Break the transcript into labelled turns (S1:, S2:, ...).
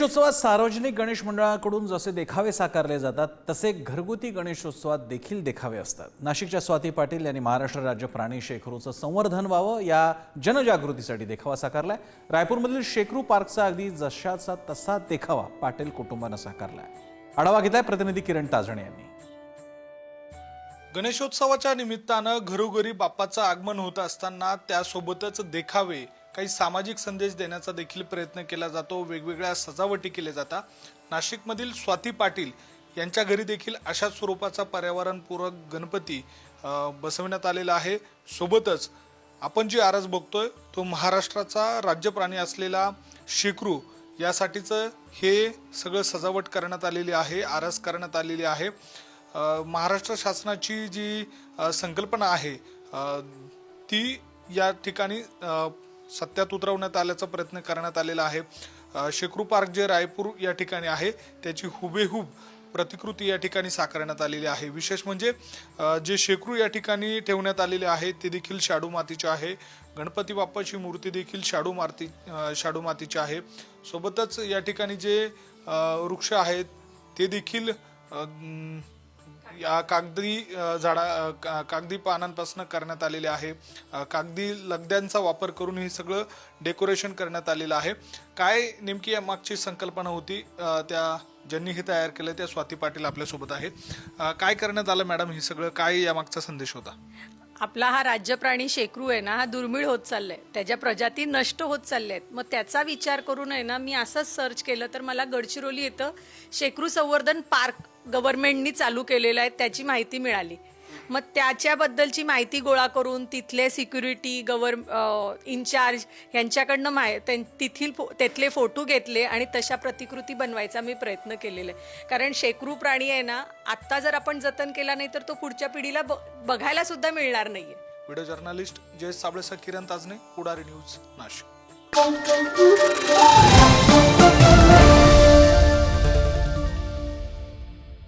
S1: गणेशोत्सवात सार्वजनिक गणेश मंडळाकडून जसे देखावे साकारले जातात तसे घरगुती गणेशोत्सवात देखील देखावे असतात. नाशिकच्या स्वाती पाटील यांनी महाराष्ट्र राज्य प्राणी शेखरूचं संवर्धन व्हावं या जनजागृतीसाठी देखावा साकारलाय. रायपूरमधील शेखरू पार्कचा अगदी जशाचा तसा देखावा पाटील कुटुंबानं साकारलाय. आढावा घेतलाय प्रतिनिधी किरण ताजणे यांनी.
S2: गणेशोत्सवाच्या निमित्तानं घरोघरी बाप्पाचं आगमन होत असताना त्यासोबतच देखावे काही सामाजिक संदेश देण्याचा देखील प्रयत्न केला जातो. वेगवेगळ्या सजावटी केल्या जातात. नाशिकमधील स्वाती पाटील यांच्या घरी देखील अशा स्वरूपाचा पर्यावरणपूरक गणपती बसवण्यात आलेला आहे. सोबतच आपण जी आरस बघतोय तो महाराष्ट्राचा राज्य प्राणी असलेला शेकरू यासाठीचं हे सगळं सजावट करण्यात आलेली आहे आरस करण्यात आलेली आहे. महाराष्ट्र शासनाची जी संकल्पना आहे ती या ठिकाणी सत्यात उतरवण्यात आल्याचा प्रयत्न करण्यात आलेला आहे. शेकरू पार्क जे रायपूर या ठिकाणी आहे त्याची हुबेहूब प्रतिकृती या ठिकाणी साकारण्यात आलेली आहे. विशेष म्हणजे जे शेकरू या ठिकाणी ठेवण्यात आलेले आहे ते देखील शाडू मातीचे आहे. गणपती बाप्पाची मूर्ती देखील शाडू माती शाडू मातीची आहे. सोबतच या ठिकाणी जे वृक्ष आहेत ते देखील या कागदी झाडा का- कागदी पानांपासून करण्यात आलेले आहे. कागदी लगद्यांचा वापर करून हे सगळं डेकोरेशन करण्यात आलेलं आहे. काय नेमकी या मागची संकल्पना होती? त्या ज्यांनी हे तयार केलं त्या स्वाती पाटील आपल्यासोबत आहेत. काय करण्यात आलं मॅडम हे सगळं? काय या मागचा संदेश होता?
S3: आपला हा राज्य प्राणी शेकरू आहे ना हा दुर्मिळ होत चाललाय. त्याच्या प्रजाती नष्ट होत चालल्या आहेत मग त्याचा विचार करून आहे ना मी असंच सर्च केलं तर मला गडचिरोली येतं. शेकरू संवर्धन पार्क गव्हर्नमेंटनी चालू केलेलं आहे त्याची माहिती मिळाली. मग त्याच्याबद्दलची माहिती गोळा करून तिथले सिक्युरिटी गव्हर् इन्चार्ज यांच्याकडनं माय तिथील फो- तिथले फोटो घेतले आणि तशा प्रतिकृती बनवायचा मी प्रयत्न केलेला आहे. कारण शेकरू प्राणी आहे ना आत्ता जर आपण जतन केला नाही तर तो पुढच्या पिढीला ब- बघायला सुद्धा मिळणार आहे
S2: व्हिडिओ जर्नलिस्ट जयेश साबळेसह किरण ताजने पुढारी न्यूज नाशिक.